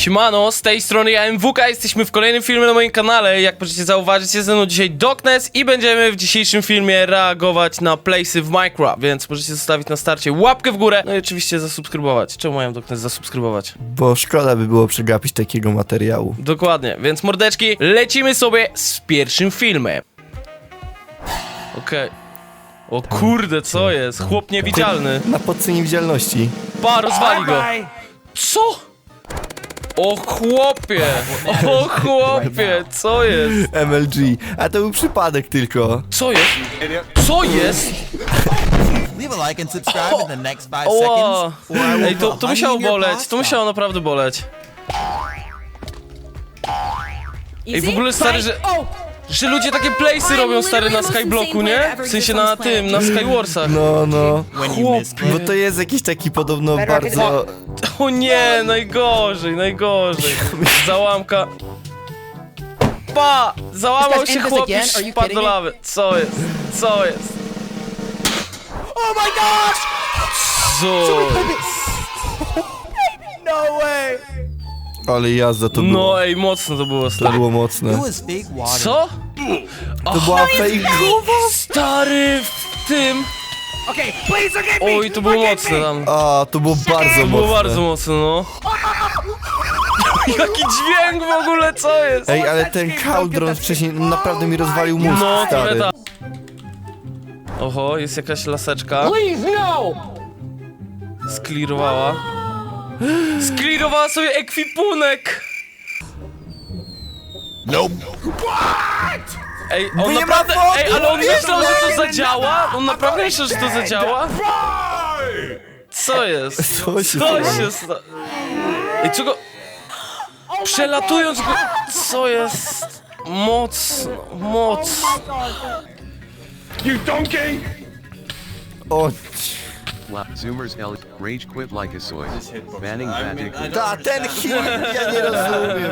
Siemano, z tej strony ja MWK, jesteśmy w kolejnym filmie na moim kanale. Jak możecie zauważyć, jest ze mną dzisiaj Doknes i będziemy w dzisiejszym filmie reagować na playsy w Minecraft, więc możecie zostawić na starcie łapkę w górę, no i oczywiście zasubskrybować. Czemu mają Doknes zasubskrybować? Bo szkoda by było przegapić takiego materiału. Dokładnie, więc mordeczki, lecimy sobie z pierwszym filmem. Okej. O kurde, co jest? Chłop niewidzialny. Na podce niewidzialności. Pa, rozwali go. Co? O chłopie! O chłopie! Co jest? MLG. A to był przypadek tylko. Co jest? Co jest? Leave a like and subscribe in the next seconds. or I will Ej, to, put to honey musiało in your boleć, to pasta. musiało naprawdę boleć. Ej, w ogóle stary, że... Że ludzie takie playsy robią stary na Skyblocku, nie? W sensie na tym, na Skywarsach. No, no. Missed Bo to jest jakiś taki podobno bardzo... O nie, najgorzej, najgorzej. Załamka. Pa! Załamał się chłop i wpadł do lawy. Co jest? Co jest? Oh my gosh! Co? No way! Ale jazda to było. No ej, mocno to było To stary. było mocne. fake. Co? To była fejkowa. Stary w tym. Okay, please forgive me. Oj, to było mocne tam. A, to było bardzo To było mocne. bardzo mocne, no. Jaki dźwięk w ogóle, co jest? Ej, ale ten Cauldron wcześniej naprawdę mi rozwalił mózg, No, trochę stary. tak. Oho, jest jakaś laseczka. Please no. Sklirowała. Sklirowała sobie ekwipunek! Ej, on nie ma naprawdę, wody, ej, ale on nie myślał, ma że to zadziała? On naprawdę myślał, że to zadziała? Co jest? Co się Co stało? się sta... Ej, czego... Przelatując go... Co jest? Mocno, mocno. You donkey. O, La Zoomers L Rage Quit like a soy. Banning Vatic. ta, ten hit, ja nie rozumiem.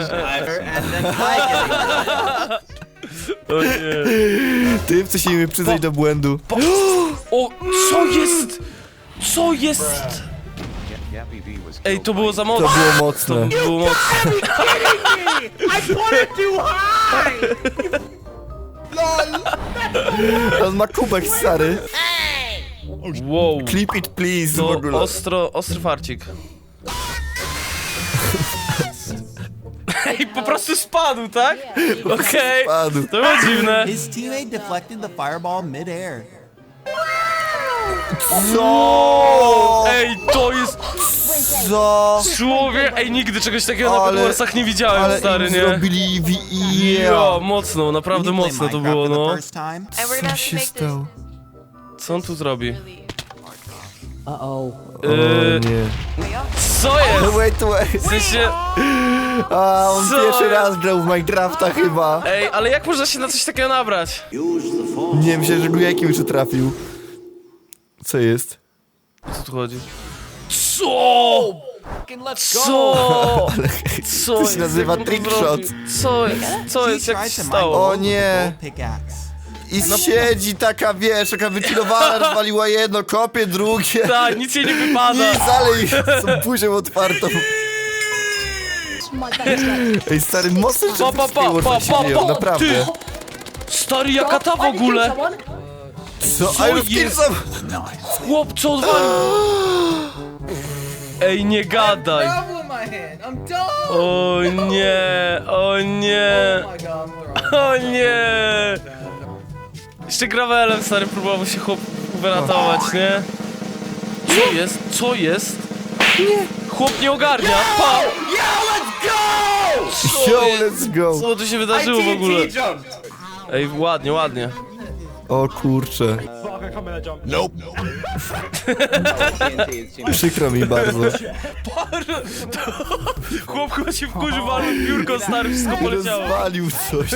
O nie. Ty mnie przyznać do błędu. O, co jest? Co jest? Was Ej, killed to było by- za To mocne. było To mocne. było mocne. On ma kubek, stary. Wow. Clip it please w To ogóle. ostro, ostry farcik. Ej, po prostu spadł, tak? Okej. Padł. To było dziwne. His teammate deflected the fireball mid-air. Co? Ej, to jest Co? człowiek. Ej, nigdy czegoś takiego na Ale- Bedwarsach nie widziałem, Ale stary, im nie? zrobili w... Jo, Ja. mocno, naprawdę mocno to było, no. And we're gonna Co have to się make this stało? Co on tu zrobi? O Yy, nie. co jest? Wait, wait. W sensie... A, on Co? pierwszy raz grał w Minecrafta chyba. Ej, ale jak można się na coś takiego nabrać? Nie, myślę, że Gujakiem już trafił. Co jest? O co tu chodzi? Co? Co? Co To jest? się nazywa Jak on to trickshot. zrobił? Co jest? Co jest? Jak się stało? O nie. Pickaxe. I siedzi taka, wiesz, taka wychillowana, rozwaliła jedno, kopie drugie. Tak, nic jej nie wypada. I dalej z buzią otwartą. Ej, stary, mocno Pa, pa, pa, pa, pa, pa, naprawdę. ty. Stary, jaka ta w ogóle? Co? Co Iron jest? Skills'em? Chłop, co odwalił? Ej, nie gadaj. Double my hand. I'm done. O nie, o nie, Oh my god, I'm alright. o nie. Jeszcze gravelem, stary, próbował się chłop wyratować, nie? Co jest? Co jest? Nie. Chłop nie ogarnia. Pa! Yo, jest? let's go. Co tu się wydarzyło w ogóle? jumped. Ej, ładnie, ładnie. O kurczę. Przykro mi bardzo. Chłop chyba się wkurzył, walnął w biurko, stary, wszystko poleciało. Rozwalił coś.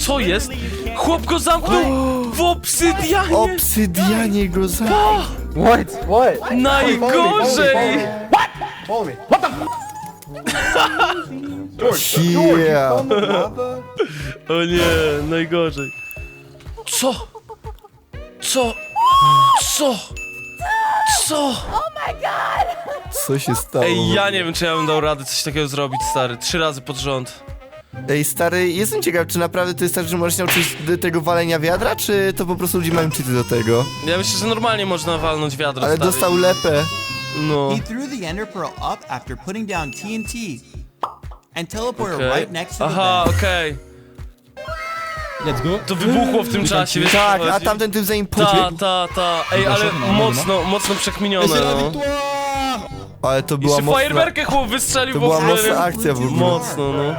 Co jest? Chłop go zamknął w obsydianie! Obsydianie go za... Najgorzej! Yeah. O nie, najgorzej. Co? Co? Co? Co? Co się stało? Ej, ja nie wiem, czy ja bym dał radę coś takiego zrobić, stary. Trzy razy pod rząd. Ej, stary, jestem ciekaw, czy naprawdę to jest tak, że możesz się nauczyć tego walenia wiadra, czy to po prostu ludzie mają cheaty do tego? Ja myślę, że normalnie można walnąć wiadro, Ale stary. dostał lepę. No. He threw the ender pearl up after putting down TNT and teleported Okej. right next to the Aha, vent. okej. Let's go. To wybuchło w tym czasie, wiesz Tak, a tamten typ za nim Ta, pobiegł. ta, ta. Ej, ale mocno, mocno przekminione, no. Ale to była Jeszcze mocna... fajerwerkę chłop wystrzelił To w była ogóle. mocna akcja w ogóle. Mocno, no.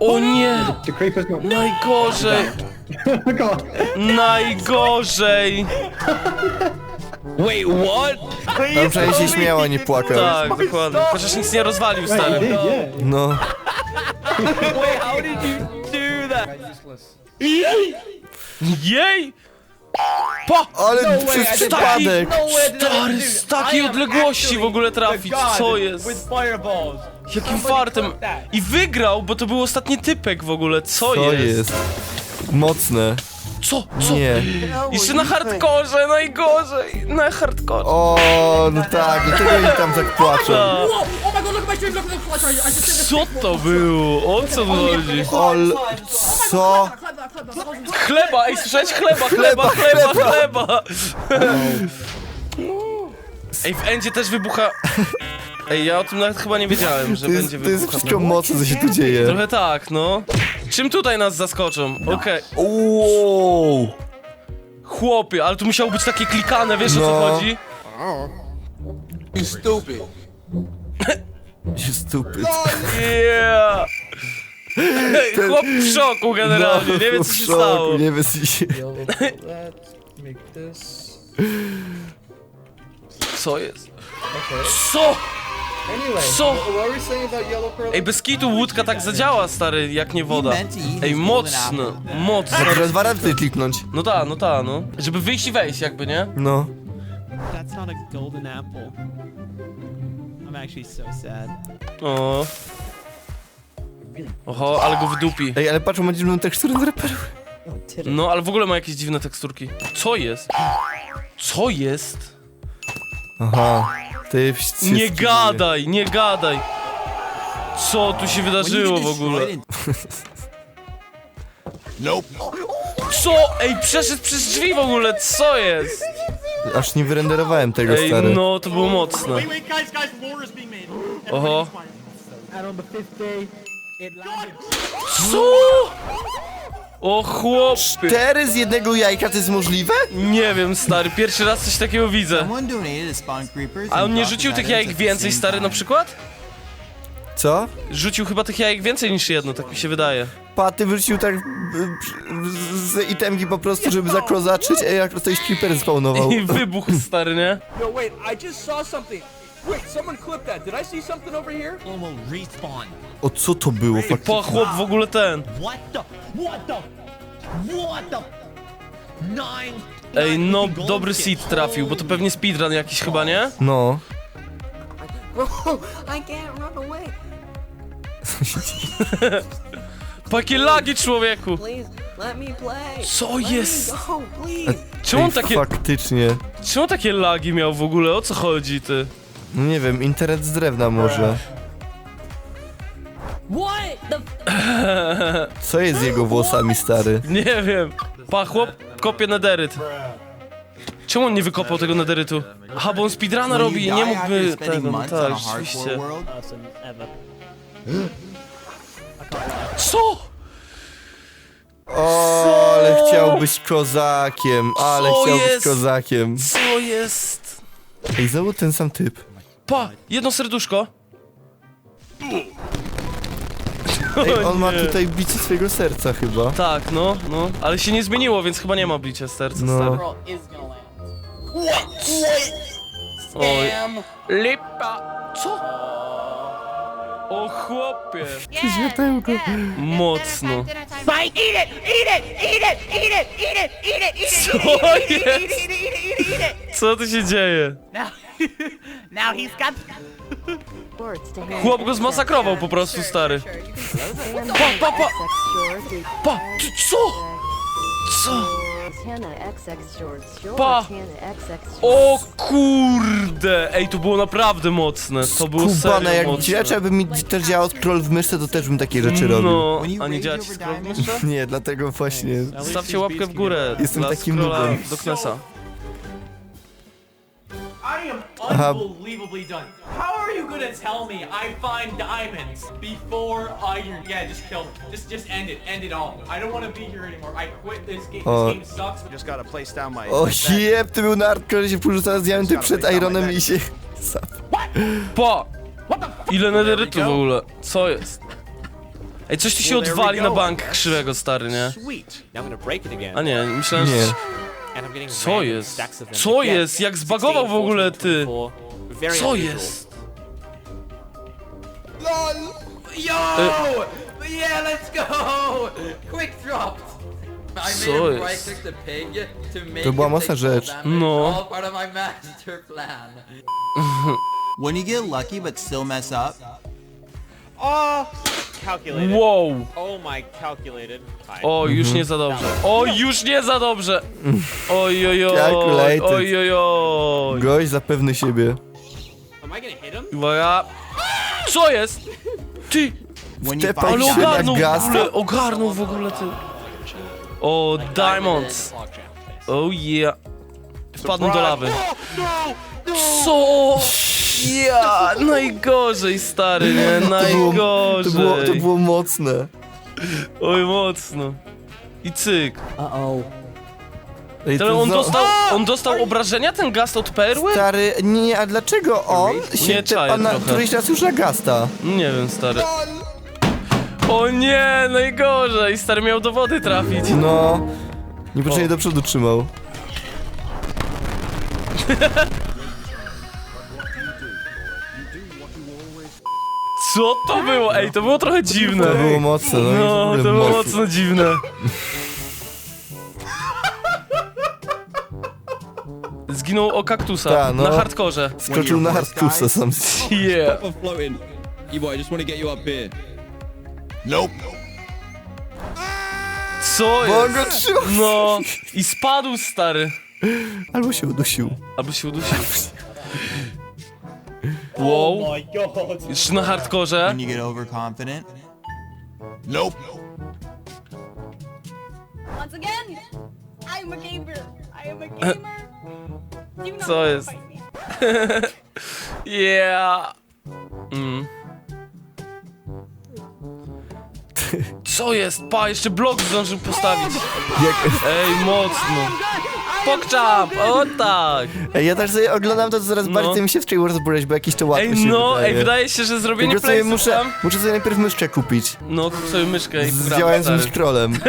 O nie! The creeper's not. Najgorzej! Najgorzej! Wait, what? Tam przynajmniej się śmiał, a nie płakał. Tak, dokładnie. Chociaż nic nie rozwalił, He stary. did, yeah. No. Wait, how did you do that? Jej! Pa! Ale przez przypadek! No way did Stary, z takiej I am odległości w ogóle actually trafić, the god co jest? With fireballs. Jakim Somebody fartem. clip that. I wygrał, bo to był ostatni typek w ogóle, co, jest? jest. Mocne. Co? Co? Nie. Jeszcze na hardkorze, najgorzej! Na hardkorze. O, no tak, dlatego oni tam tak płaczą. Oh my god, look at my stream, look at the flash. I I just said Co to było? O co chodzi? Ol... Co? Clap that, clap that. That was- Chleba, ej, słyszałeś? Chleba, chleba, chleba, chleba! Ej, w Endzie też wybucha... Ej, ja o tym nawet chyba nie wiedziałem, że To jest, będzie to jest wybuchać. wszystko mocne, co się tu dzieje. Trochę tak, no. Czym tutaj nas zaskoczą? Okej. Wow. Chłopie, ale tu musiało być takie klikane, wiesz o co No. chodzi? You stupid. Yeah! Chłop w szoku generalnie, nie wie co w się szoku, stało. Nie wie co się... Make this. Co jest? Co? Co? Ej, bez kitu łódka tak zadziała, stary, jak nie woda. Ej, mocno, mocno. Trzeba dwa razy tutaj kliknąć. No ta, no ta, no. Żeby wyjść i wejść jakby, nie? No. That's not a golden apple. I'm actually so sad. O. Oho, ale go wydupi. Ej, ale patrz, ma dziwną teksturę z. No, ale w ogóle ma jakieś dziwne teksturki. Co jest? Co jest? Aha. Jest... Nie gadaj, nie gadaj. Co tu się wydarzyło w ogóle? Co? Ej, przeszedł przez drzwi w ogóle, co jest? Aż nie wyrenderowałem tego, Ej, stary. no, to było mocne. Oho. Co? O chłopie. Cztery z jednego jajka, to jest możliwe? Nie wiem, stary, pierwszy raz coś takiego widzę. A on nie rzucił tych jajek więcej, stary, na przykład? Co? Rzucił chyba tych jajek więcej niż jedno, tak mi się wydaje. Paty wrócił tak y, z- z itemki po prostu, żeby zakrozaczyć, a jak ktoś creeper spawnował. I wybuch, stary, nie? Yo, wait, I just saw something. Wait, someone clip that. Did I see something over here? will respawn. O co to było I faktycznie? po chłop w ogóle ten. What the? What the? What the? Nine. Ej, no, dobry seed trafił, bo to pewnie speedrun jakiś chyba, nie? No. I can't run away. Po jakie lagi, człowieku! Please, let me play. Co Let jest? Me go, please. Czemu on Ej, takie, Faktycznie. czemu takie lagi miał w ogóle? O co chodzi, ty? No nie wiem, internet z drewna może. Co jest z jego włosami, stary? Nie wiem. Pa, chłop kopie nederyt. Czemu on nie wykopał tego nederytu? Aha, bo on speedruna you robi i nie mógłby tego, no tak, rzeczywiście. Co? O, ale chciał być kozakiem, ale Co chciał jest? być kozakiem. Co jest? Ej, znowu ten sam typ. Pa, jedno serduszko. Ej, on ma nie. tutaj bicie swojego serca chyba. Tak, no, no. Ale się nie zmieniło, więc chyba nie ma bicia serca, No. stary. Girl is gonna land. Oj. Lipa. Co? O chłopie. Światełko. Mocno. Spike, eat it, eat it, eat it, eat it, eat it, eat it, eat it, Co eat it, eat it, jest? eat it, eat it, eat it. Co tu się dzieje? Now, now he's got. Chłop go zmasakrował po prostu, stary. Pa, pa, pa. Pa, ty co? Co? Pa! O kurde! Ej, to było naprawdę mocne. To było Skubane, serio jak mocne. aby mi też działał scroll w myszce, to też bym takie rzeczy robił. No, When you a nie działa ci scroll w diamonds- myszce? Nie, dlatego właśnie... Zostawcie łapkę w górę Jestem dla takim scrolla nubem. do Knesa. I am Aha. unbelievably done. How are you gonna tell me I find diamonds before I yeah just kill? Just just end it, end it all. I don't want to be here anymore. I quit this game. O. This game sucks. Just gotta place down my. O jeb, ty był na hardcore, się porzucał z diamenty przed Ironem i się... Pa! Ile nederytu w ogóle? Co jest? Ej, coś tu się odwali na bank krzywego, stary, nie? A nie, myślałem, że... Nie. Co jest? Co jest? Jak zbagował w ogóle, ty? 16, 24. Very Co unusual. Jest? Yo! Yeah, let's go! Quick dropped. I Co made him jest? right click the pig to make To była him mocna take full rzecz. damage. No. All part of my master plan. When you get lucky but still mess up, Oh, calculated. Wow! Oh my, calculated. Time. O, już nie za dobrze. O, już nie za dobrze! Oj, oj, oj, Calculated. oj, oj, oj. Gość zapewny siebie. Am I gonna hit him? Uwaga. Co jest? Ty! find Ale się ogarnął jak w gaz. ogóle, ogarnął w ogóle, ty. O, diamonds. Oh yeah. Wpadną do lawy. Co? Ja, najgorzej, stary, nie? To było, Najgorzej. to było, to było mocne. Oj, mocno. I cyk. Ej, Ale to on za- dostał, on dostał obrażenia, ten gast od perły? Stary, nie, a dlaczego on się Nie czaję na trochę. któryś raz już Agasta? Nie wiem, stary. O nie, najgorzej, stary miał do wody trafić. No... Niepotrzebnie do przodu trzymał. Co to było? Ej, to było trochę dziwne. To było mocne, no, No, to było mocno dziwne. Zginął o kaktusa Ta, no. na hardkorze. Skoczył na hardcusa sam. Yeah. floating. E-boy, I just want to get you up here. Co Bo on go jest? trzymał. No i spadł stary. Albo się udusił. Albo się udusił. Wow. Jeszcze na hardkorze. when you get overconfident, Once again, I'm a gamer. I am a gamer. Do not Co jest? fight me. Yeah. Mm. Co jest? Pa, jeszcze blok zdążył postawić. Jak... Ej, mocno. Pokczap! O tak! Ej, ja też sobie oglądam to, co coraz No. bardziej mi się w Skyward zbierać, bo jakieś to łatwe Ej, się no, wydaje. ej, wydaje się, że zrobienie Tylko sobie muszę, tam... muszę sobie najpierw myszkę kupić. No, kup sobie myszkę i Z pogramy, działającym stary. scrollem.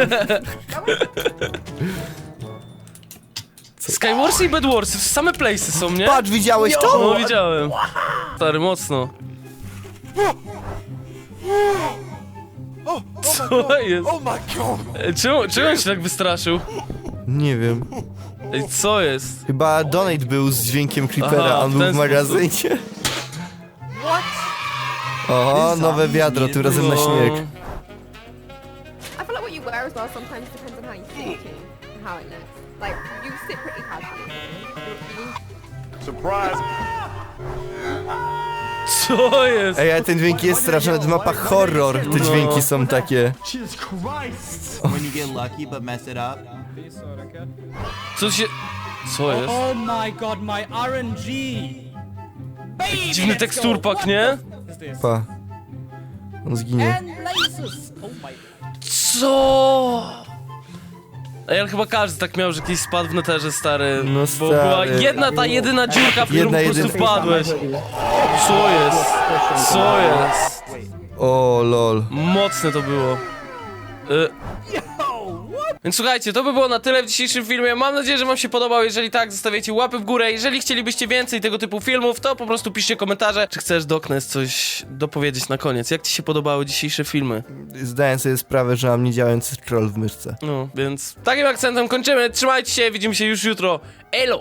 Skywarsy i Bedwarsy, to same place'y są, nie? Patrz, widziałeś to? No, widziałem. Stary, mocno. Co jest? Ej, Czemu, czemu on się tak wystraszył? Nie wiem. Ej, co jest? Chyba donate był z dźwiękiem Creepera, Aha, a on w był ten w magazynie. Oho, nowe wiadro, tym razem na No. śnieg. Co jest? Ej, ale ten dźwięk jest straszny, nawet w mapach horror te dźwięki są takie. when you get lucky but mess it up, Co się... Co jest? Oh my god, my RNG! Dziwny teksturpak, nie? Pa. On zginie. And lasers! Oh my... Co? Ej, ale chyba każdy tak miał, że kiedyś spadł w neterze, stary. No, Bo była jedna ta jedyna dziurka, w którą Jedna po prostu jedyna. wpadłeś. Co jest? Co jest? O, lol. Mocne to było. Y... Więc słuchajcie, to by było na tyle w dzisiejszym filmie. Mam nadzieję, że wam się podobał. Jeżeli tak, zostawiacie łapy w górę. Jeżeli chcielibyście więcej tego typu filmów, to po prostu piszcie komentarze. Czy chcesz, Doknes, coś dopowiedzieć na koniec? Jak ci się podobały dzisiejsze filmy? Zdałem sobie sprawę, że mam niedziałający scroll w myszce. No, więc takim akcentem kończymy. Trzymajcie się, widzimy się już jutro. Elo!